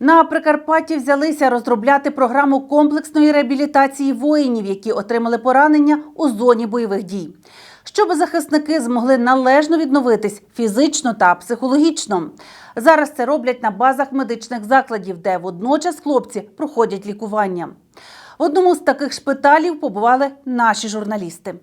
На Прикарпатті взялися розробляти програму комплексної реабілітації воїнів, які отримали поранення у зоні бойових дій. Щоб захисники змогли належно відновитись фізично та психологічно. Зараз це роблять на базах медичних закладів, де водночас хлопці проходять лікування. В одному з таких шпиталів побували наші журналісти.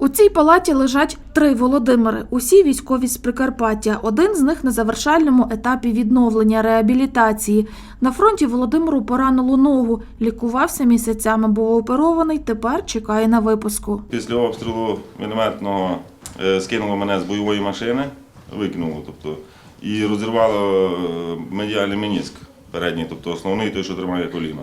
У цій палаті лежать три Володимири, усі військові з Прикарпаття. Один з них на завершальному етапі відновлення реабілітації. На фронті Володимиру поранило ногу. Лікувався місяцями, був оперований. Тепер чекає на випуску. Після обстрілу мінометного е, скинуло мене з бойової машини, викинуло, тобто, і розірвало е, медіальний меніск передній, тобто основний той, що тримає коліно.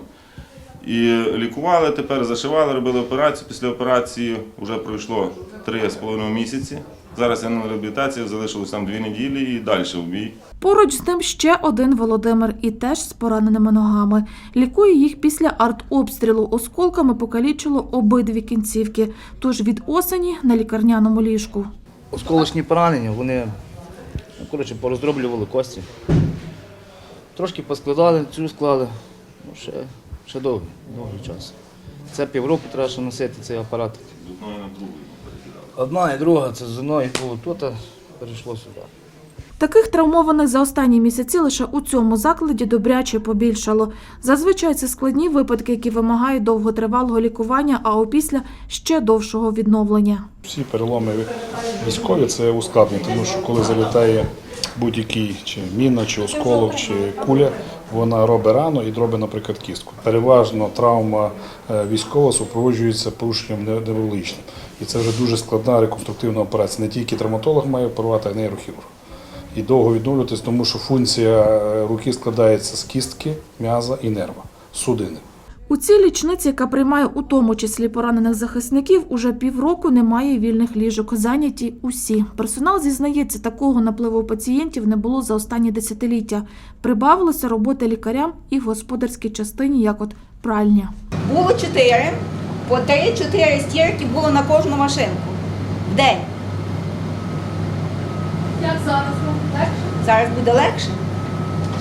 І лікували, тепер зашивали, робили операцію. Після операції вже пройшло 3,5 місяці. Зараз я на реабілітації, залишилось там 2 неділі і далі в бій. Поруч з ним ще один Володимир і теж з пораненими ногами. Лікує їх після артобстрілу. Осколками покалічило обидві кінцівки. Тож від осені на лікарняному ліжку. осколочні поранення, вони ну, коротше, порозроблювали кості. Трошки поскладали, цю склали. Ну, ще, ще довгий, довгий час. Це півроку треба ще носити цей апарат. З одної на другу. Одна і друга, це з одної було тут, а перейшло сюди. Таких травмованих за останні місяці лише у цьому закладі добряче побільшало. Зазвичай це складні випадки, які вимагають довготривалого лікування, а опісля ще довшого відновлення. Всі переломи військові це ускладнення, тому що коли залітає будь-який чи міна, чи осколок, чи куля, вона робить рану і робить, наприклад, кістку. Переважно травма е, військова супроводжується порушенням не- неврологічним. І це вже дуже складна реконструктивна операція. Не тільки травматолог має оперувати, а й нейрохірург. І довго відновлюватись, тому що функція е, руки складається з кістки, м'яза і нерва, судини. У цій лічниці, яка приймає у тому числі поранених захисників, уже півроку немає вільних ліжок. Зайняті усі. Персонал зізнається, такого напливу пацієнтів не було за останні десятиліття. Прибавилося роботи лікарям і в господарській частині, як от пральня. Було чотири, по три-чотири стірки було на кожну машинку в день. Як зараз легше? Зараз буде легше.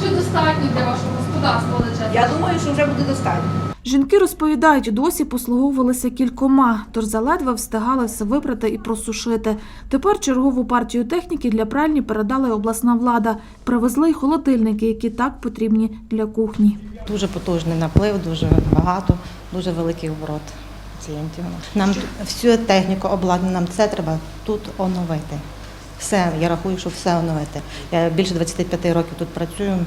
Чи достатньо для вашого господарства величезного? Я думаю, що вже буде достатньо. Жінки розповідають, досі послуговувалися кількома, тож заледве встигали все випрати і просушити. Тепер чергову партію техніки для пральні передала й обласна влада. Привезли й холодильники, які так потрібні для кухні. Дуже потужний наплив, дуже багато, дуже великий оборот пацієнтів. Нам всю техніку обладнання, нам це треба тут оновити. Все, я рахую, що все оновити. Я більше 25 років тут працюю,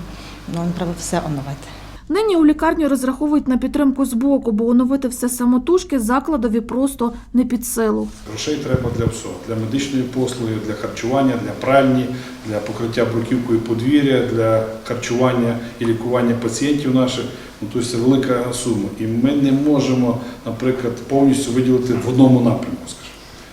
ну, треба все оновити. Нині у лікарні розраховують на підтримку з боку, бо оновити все самотужки закладові просто не під силу. Грошей треба для всього: для медичної послуги, для харчування, для пральні, для покриття бруківкою подвір'я, для харчування і лікування пацієнтів наших. Ну, тобто це велика сума. І ми не можемо, наприклад, повністю виділити в одному напрямку.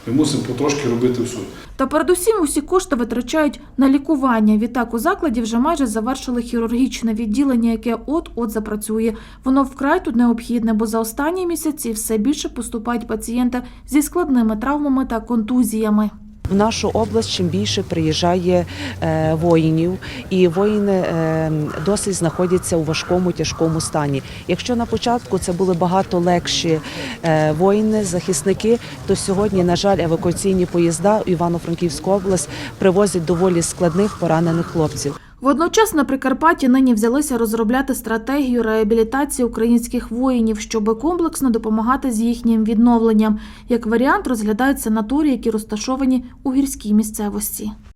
Ми мусимо потрошки робити все. Та передусім усі кошти витрачають на лікування. Відтак у закладі вже майже завершили хірургічне відділення, яке от-от запрацює. Воно вкрай тут необхідне, бо за останні місяці все більше поступають пацієнти зі складними травмами та контузіями. В нашу область чим більше приїжджає е, воїнів, і воїни е, досить знаходяться у важкому тяжкому стані. Якщо на початку це були багато легші е, воїни, захисники, то сьогодні, на жаль, евакуаційні поїзда у Івано-Франківську область привозять доволі складних поранених хлопців. Водночас на Прикарпатті нині взялися розробляти стратегію реабілітації українських воїнів, щоб комплексно допомагати з їхнім відновленням. Як варіант розглядають санаторії, які розташовані у гірській місцевості.